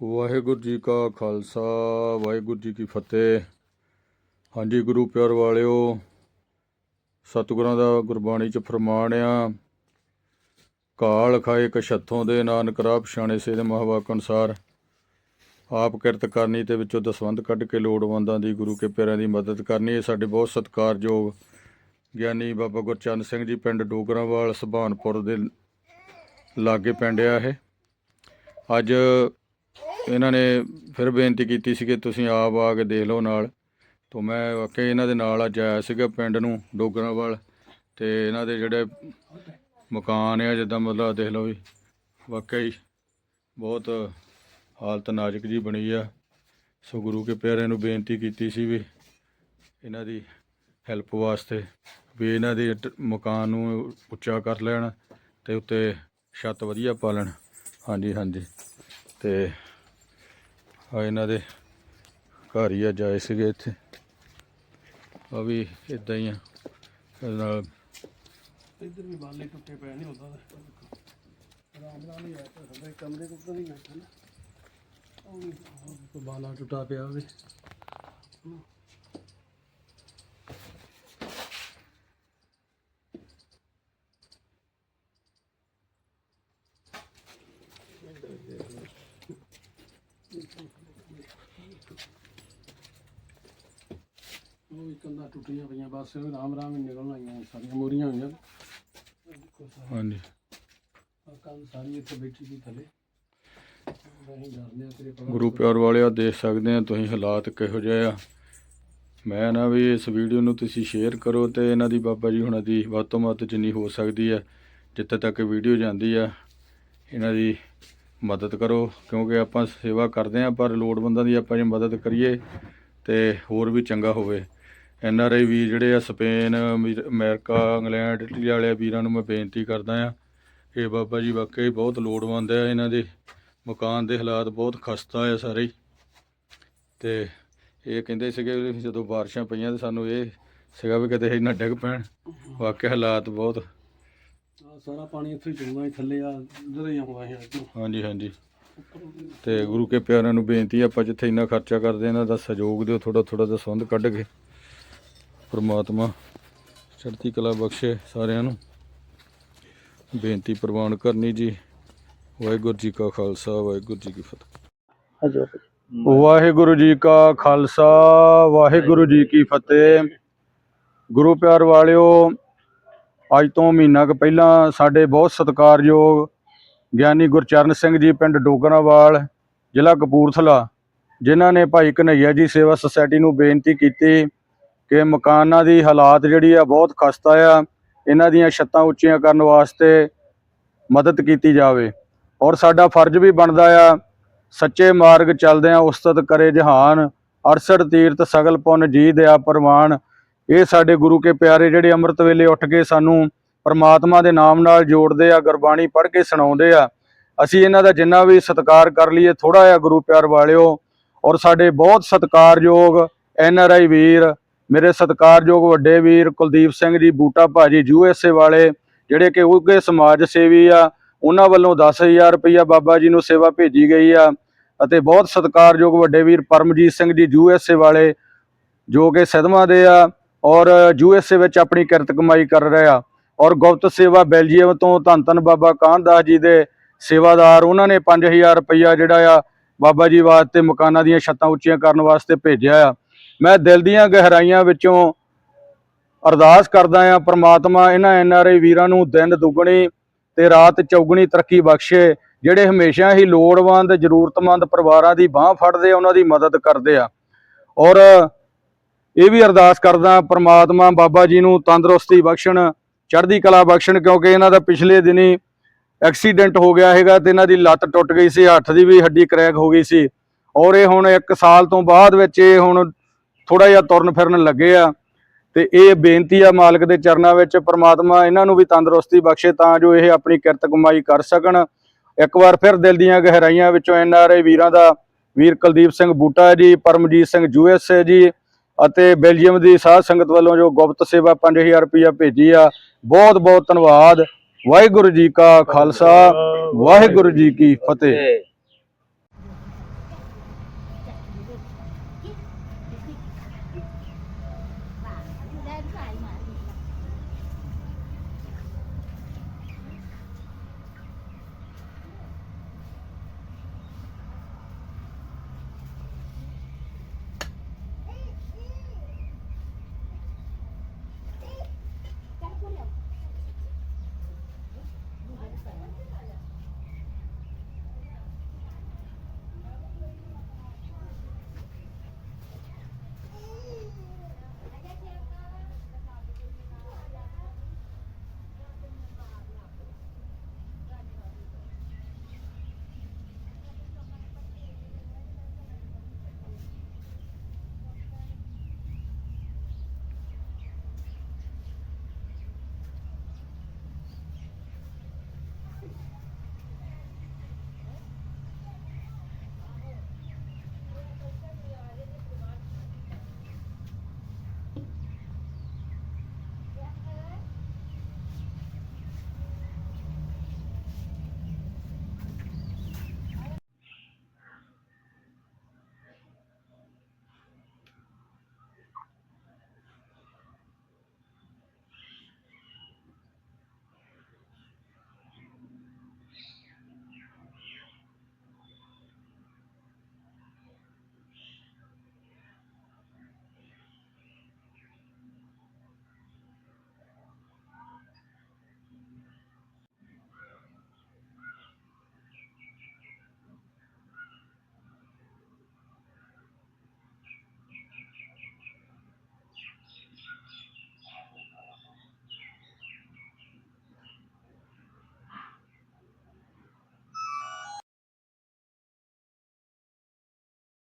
ਵਾਹਿਗੁਰੂ ਜੀ ਕਾ ਖਾਲਸਾ, ਵਾਹਿਗੁਰੂ ਜੀ ਕੀ ਫਤਿਹ। ਹਾਂਜੀ ਗੁਰੂ ਪਿਆਰ ਵਾਲਿਓ, ਸਤਿਗੁਰਾਂ ਦਾ ਗੁਰਬਾਣੀ ਚ ਫਰਮਾਨ ਆ, ਕਾਲ ਖਾਏ ਕਛੱਥੋਂ ਦੇ ਨਾਨਕ ਰਾਹ ਪਛਾਣੇ ਸੇ ਦੇ ਮਹਾਵਾਕ ਅਨੁਸਾਰ। ਆਪ ਕਿਰਤ ਕਰਨੀ ਤੇ ਵਿੱਚੋਂ ਦਸਵੰਧ ਕੱਢ ਕੇ ਲੋੜਵੰਦਾਂ ਦੀ ਗੁਰੂ ਕੇ ਪਿਆਰਿਆਂ ਦੀ ਮਦਦ ਕਰਨੀ, ਇਹ ਸਾਡੇ ਬਹੁਤ ਸਤਿਕਾਰਯੋਗ ਗਿਆਨੀ ਬਾਬਾ ਗੁਰਚਰਨ ਸਿੰਘ ਜੀ ਪਿੰਡ ਡੋਗਰਾਵਾਲ, ਸੁਭਾਨਪੁਰ ਦੇ ਲਾਗੇ ਪਿੰਡ ਆ ਇਹ। ਅੱਜ ਇਹਨਾਂ ਨੇ ਫਿਰ ਬੇਨਤੀ ਕੀਤੀ ਸੀ ਕਿ ਤੁਸੀਂ ਆਪ ਆ ਕੇ ਦੇਖ ਲਓ ਨਾਲ। ਤੋਂ ਮੈਂ ਵਾਕਈ ਇਹਨਾਂ ਦੇ ਨਾਲ ਅੱਜ ਆਇਆ ਸੀਗਾ ਪਿੰਡ ਨੂੰ ਡੋਗਰਾਵਾਲ ਤੇ ਇਹਨਾਂ ਦੇ ਜਿਹੜੇ ਮਕਾਨ ਆ, ਜਿੱਦਾਂ ਮਤਲਬ ਦੇਖ ਲਓ ਵੀ, ਵਾਕਈ ਬਹੁਤ ਹਾਲਤ ਨਾਜ਼ੁਕ ਜੀ ਬਣੀ ਆ। ਸੋ ਗੁਰੂ ਕੇ ਪਿਆਰਿਆਂ ਨੂੰ ਬੇਨਤੀ ਕੀਤੀ ਸੀ ਵੀ ਇਹਨਾਂ ਦੀ ਹੈਲਪ ਵਾਸਤੇ ਵੀ ਇਹਨਾਂ ਦੇ ਟ- ਮਕਾਨ ਨੂੰ ਉੱਚਾ ਕਰ ਲੈਣ ਤੇ ਉੱਤੇ ਛੱਤ ਵਧੀਆ ਪਾ ਲੈਣ ਹਾਂਜੀ ਹਾਂਜੀ। ਤੇ ਆ ਇਹਨਾਂ ਦੇ ਘਰ ਹੀ ਆ, ਜਾਏ ਸੀਗੇ ਇੱਥੇ। ਆ ਵੀ ਇਦਾਂ ਹੀ ਆ ਨਾਲ। ਇੱਧਰ ਵੀ ਬਾਲੇ ਟੁੱਟੇ ਪਏ ਨਹੀਂ ਹੁੰਦਾ ਆਰਾਮ ਨਾਲ ਹੀ ਆਇਆ ਤਾਂ ਸਾਡੇ ਕਮਰੇ ਤੋਂ ਉੱਪਰ ਬੈਠਾ ਨਾ। ਉਹ ਬਾਲਾ ਟੁੱਟਾ ਪਿਆ ਉਹਦੇ ਉਹ ਵੀ ਕੰਧਾਂ ਟੁੱਟੀਆਂ ਪਈਆਂ ਬਸ ਉਹ ਰਾਮ ਰਾਮ ਹੀ ਨਿਕਲਣ ਆਈਆਂ ਸਾਰੀਆਂ ਮੋਰੀਆਂ ਹੋਈਆਂ। ਹਾਂਜੀ। ਆਹ ਕੰਧ ਸਾਰੀ ਇੱਥੇ ਬੈਠੀ ਸੀ ਥੱਲੇ। ਅਸੀਂ ਡਰਦੇ ਆ ਤੇਰੇ ਕੋਲ। ਗੁਰੂ ਪਿਆਰ ਵਾਲਿਆ ਦੇਖ ਸਕਦੇ ਆ ਤੁਸੀਂ ਹਾਲਾਤ ਕਿਹੋ ਜਿਹੇ ਆ। ਮੈਂ ਨਾ ਵੀ ਇਸ ਵੀਡੀਓ ਨੂੰ ਤੁਸੀਂ ਸ਼ੇਅਰ ਕਰੋ ਤੇ ਇਹਨਾਂ ਦੀ ਬਾਬਾ ਜੀ ਹੁਣਾਂ ਦੀ ਵੱਧ ਤੋਂ ਵੱਧ ਜਿੰਨੀ ਹੋ ਸਕਦੀ ਹੈ ਜਿੱਥੇ ਤੱਕ ਵੀਡੀਓ ਜਾਂਦੀ ਆ ਇਹਨਾਂ ਦੀ ਮਦਦ ਕਰੋ, ਕਿਉਂਕਿ ਆਪਾਂ ਸੇਵਾ ਕਰਦੇ ਆ ਪਰ ਲੋੜਵੰਦਾਂ ਦੀ ਆਪਾਂ ਜੇ ਮਦਦ ਕਰੀਏ ਤੇ ਹੋਰ ਵੀ ਚੰਗਾ ਹੋਵੇ। ਐਨ ਆਰ ਆਈ ਵੀ ਜਿਹੜੇ ਆ, ਸਪੇਨ, ਅਮੀਰ- ਅਮਰੀਕਾ, ਇੰਗਲੈਂਡ, ਇਟਲੀ ਵਾਲੇ ਵੀਰਾਂ ਨੂੰ ਮੈਂ ਬੇਨਤੀ ਕਰਦਾ ਆ ਕਿ ਬਾਬਾ ਜੀ ਵਾਕਈ ਬਹੁਤ ਲੋੜਵੰਦ ਆ, ਇਹਨਾਂ ਦੇ ਮਕਾਨ ਦੇ ਹਾਲਾਤ ਬਹੁਤ ਖਸਤਾ ਆ ਸਾਰੇ ਹੀ। ਤੇ ਇਹ ਕਹਿੰਦੇ ਸੀਗੇ ਵੀ ਜਦੋਂ ਬਾਰਿਸ਼ਾਂ ਪਈਆਂ ਤੇ ਸਾਨੂੰ ਇਹ ਸੀਗਾ ਵੀ ਕਿਤੇ ਇਹ ਨਾ ਡਿੱਗ ਪੈਣ। ਵਾਕਿਆ ਹਾਲਾਤ ਬਹੁਤ ਆਹ ਸਾਰਾ ਪਾਣੀ ਇੱਥੇ ਚੁੰਗਾ ਹੀ ਥੱਲੇ ਆ ਉਧਰ ਹੀ ਆਉਂਦਾ ਹੈ ਇੱਧਰੋਂ। ਹਾਂਜੀ ਹਾਂਜੀ। ਤੇ ਗੁਰੂ ਕੇ ਪਿਆਰਿਆਂ ਨੂੰ ਬੇਨਤੀ ਆ, ਆਪਾਂ ਜਿੱਥੇ ਇੰਨਾ ਖਰਚਾ ਕਰਦੇ ਇਹਨਾਂ ਦਾ ਸਹਿਯੋਗ ਦਿਓ ਥੋੜਾ ਥੋੜਾ ਦਾ ਸੰਦ ਕੱਢ ਕੇ। ਪ੍ਰਮਾਤਮਾ ਚੜ੍ਹਦੀ ਕਲਾ ਬਖਸ਼ੇ ਸਾਰਿਆਂ ਨੂੰ। ਬੇਨਤੀ ਪ੍ਰਵਾਨ ਕਰਨੀ ਜੀ। ਵਾਹਿਗੁਰੂ ਜੀ ਕਾ ਖਾਲਸਾ ਵਾਹਿਗੁਰੂ ਜੀ ਕੀ ਫਤਿਹ। ਹਜੋ ਵਾਹਿਗੁਰੂ ਜੀ ਕਾ ਖਾਲਸਾ ਵਾਹਿਗੁਰੂ ਜੀ ਕੀ ਫਤਿਹ। ਗੁਰੂ ਪਿਆਰ ਵਾਲਿਓ ਅੱਜ ਤੋਂ ਮਹੀਨਾ ਕੁ ਪਹਿਲਾਂ ਸਾਡੇ ਬਹੁਤ ਸਤਿਕਾਰਯੋਗ ਗਿਆਨੀ ਗੁਰਚਰਨ ਸਿੰਘ ਜੀ ਪਿੰਡ ਡੋਗਰਾਵਾਲ, ਜ਼ਿਲ੍ਹਾ ਕਪੂਰਥਲਾ, ਜਿਨ੍ਹਾਂ ਨੇ ਭਾਈ ਕਨਈਆ ਜੀ ਸੇਵਾ ਸੁਸਾਇਟੀ ਨੂੰ ਬੇਨਤੀ ਕੀਤੀ ਕਿ ਮਕਾਨਾਂ ਦੀ ਹਾਲਾਤ ਜਿਹੜੀ ਆ ਬਹੁਤ ਖਸਤਾ ਆ, ਇਹਨਾਂ ਦੀਆਂ ਛੱਤਾਂ ਉੱਚੀਆਂ ਕਰਨ ਵਾਸਤੇ ਮਦਦ ਕੀਤੀ ਜਾਵੇ। ਔਰ ਸਾਡਾ ਫਰਜ਼ ਵੀ ਬਣਦਾ ਆ, ਸੱਚੇ ਮਾਰਗ ਚੱਲਦਿਆਂ ਉਸਤਤ ਕਰੇ ਜਹਾਨ, ਅਰਸੜ ਤੀਰਥ ਸਗਲ ਪੁੰਨ ਜੀ ਦਇਆ ਪ੍ਰਵਾਨ ਇਹ ਸਾਡੇ ਗੁਰੂ ਕੇ ਪਿਆਰੇ ਜਿਹੜੇ ਅੰਮ੍ਰਿਤ ਵੇਲੇ ਉੱਠ ਕੇ ਸਾਨੂੰ ਪਰਮਾਤਮਾ ਦੇ ਨਾਮ ਨਾਲ ਜੋੜਦੇ ਆ, ਗੁਰਬਾਣੀ ਪੜ੍ਹ ਕੇ ਸੁਣਾਉਂਦੇ ਆ, ਅਸੀਂ ਇਹਨਾਂ ਦਾ ਜਿੰਨਾ ਵੀ ਸਤਿਕਾਰ ਕਰ ਲਈਏ ਥੋੜਾ ਜਿਹਾ ਗੁਰੂ ਪਿਆਰ ਵਾਲਿਓ ਔਰ ਸਾਡੇ ਬਹੁਤ ਸਤਿਕਾਰਯੋਗ ਐਨ ਆਰ ਆਈ ਵੀਰ, ਮੇਰੇ ਸਤਿਕਾਰਯੋਗ ਵੱਡੇ ਵੀਰ ਕੁਲਦੀਪ ਸਿੰਘ ਜੀ, ਬੂਟਾ ਭਾਜੀ, ਯੂ ਐਸ ਏ ਵਾਲੇ, ਜਿਹੜੇ ਕਿ ਉੱਘੇ ਸਮਾਜ ਸੇਵੀ ਆ, ਉਹਨਾਂ ਵੱਲੋਂ 10000 ਰੁਪਈਆ ਬਾਬਾ ਜੀ ਨੂੰ ਸੇਵਾ ਭੇਜੀ ਗਈ ਆ ਅਤੇ ਬਹੁਤ ਸਤਿਕਾਰਯੋਗ ਵੱਡੇ ਵੀਰ Paramjit Singh ji, U S A ਵਾਲੇ, ਜੋ ਕਿ ਸਿਦਮਾ ਦੇ ਆ ਔਰ ਯੂ ਐਸ ਏ ਵਿੱਚ ਆਪਣੀ ਕਿਰਤ ਕਮਾਈ ਕਰ ਰਿਹਾ ਔਰ ਗੁਪਤ ਸੇਵਾ ਬੈਲਜੀਅਮ ਤੋਂ ਧੰਨ ਧੰਨ ਬਾਬਾ ਕਾਹਨਦਾਸ ਜੀ ਦੇ ਸੇਵਾਦਾਰ, ਉਹਨਾਂ ਨੇ 5000 ਰੁਪਈਆ ਜਿਹੜਾ ਆ ਬਾਬਾ ਜੀ ਵਾਸਤੇ ਮਕਾਨਾਂ ਦੀਆਂ ਛੱਤਾਂ ਉੱਚੀਆਂ ਕਰਨ ਵਾਸਤੇ ਭੇਜਿਆ ਆ। ਮੈਂ ਦਿਲ ਦੀਆਂ ਗਹਿਰਾਈਆਂ ਵਿੱਚੋਂ ਅਰਦਾਸ ਕਰਦਾ ਆ, ਪ੍ਰਮਾਤਮਾ ਇਹਨਾਂ ਐਨ ਆਰ ਆਈ ਵੀਰਾਂ ਨੂੰ ਦਿਨ ਦੁੱਗਣੀ ਤੇ ਰਾਤ ਚੌਗਣੀ ਤਰੱਕੀ ਬਖਸ਼ੇ, ਜਿਹੜੇ ਹਮੇਸ਼ਾ ਹੀ ਲੋੜਵੰਦ, ਜ਼ਰੂਰਤਮੰਦ ਪਰਿਵਾਰਾਂ ਦੀ ਬਾਹ ਫੜਦੇ ਆ, ਉਹਨਾਂ ਦੀ ਮਦਦ ਕਰਦੇ ਆ। ਔਰ ਇਹ ਵੀ ਅਰਦਾਸ ਕਰਦਾ ਪ੍ਰਮਾਤਮਾ ਬਾਬਾ ਜੀ ਨੂੰ ਤੰਦਰੁਸਤੀ ਬਖਸ਼ਣ, ਚੜ੍ਹਦੀ ਕਲਾ ਬਖਸ਼ਣ, ਕਿਉਂਕਿ ਇਹਨਾਂ ਦਾ ਪਿਛਲੇ ਦਿਨੀ ਐਕਸੀਡੈਂਟ ਹੋ ਗਿਆ ਹੈਗਾ ਤੇ ਇਹਨਾਂ ਦੀ ਲੱਤ ਟੁੱਟ ਗਈ ਸੀ, ਹੱਥ ਦੀ ਵੀ ਹੱਡੀ ਕਰੈਕ ਹੋ ਗਈ ਸੀ ਔਰ ਇਹ ਹੁਣ 1 ਸਾਲ ਤੋਂ ਬਾਅਦ ਵਿੱਚ ਇਹ ਹੁਣ ਥੋੜਾ ਜਿਹਾ ਤੁਰਨ ਫਿਰਨ ਲੱਗੇ ਆ ਤੇ ਇਹ ਬੇਨਤੀ ਆ ਮਾਲਕ ਦੇ ਚਰਨਾਂ ਵਿੱਚ ਪ੍ਰਮਾਤਮਾ ਇਹਨਾਂ ਨੂੰ ਵੀ ਤੰਦਰੁਸਤੀ ਬਖਸ਼ੇ ਤਾਂ ਜੋ ਇਹ ਆਪਣੀ ਕਿਰਤ ਕਮਾਈ ਕਰ ਸਕਣ। ਇੱਕ ਵਾਰ ਫਿਰ ਦਿਲ ਦੀਆਂ ਗਹਿਰਾਈਆਂ ਵਿੱਚੋਂ ਐਨ ਵੀਰਾਂ ਦਾ ਵੀਰ ਕੁਲਦੀਪ ਸਿੰਘ ਬੂਟਾ ਜੀ, ਪਰਮਜੀਤ ਸਿੰਘ ਯੂ ਜੀ ਅਤੇ ਬੈਲਜੀਅਮ ਦੀ ਸਾਧ ਸੰਗਤ ਵੱਲੋਂ ਜੋ ਗੁਪਤ ਸੇਵਾ 5000 ਰੁਪਇਆ ਭੇਜੀ ਆ, ਬਹੁਤ ਬਹੁਤ ਧੰਨਵਾਦ। ਵਾਹਿਗੁਰੂ ਜੀ ਕਾ ਖਾਲਸਾ, ਵਾਹਿਗੁਰੂ ਜੀ ਕੀ ਫਤਿਹ।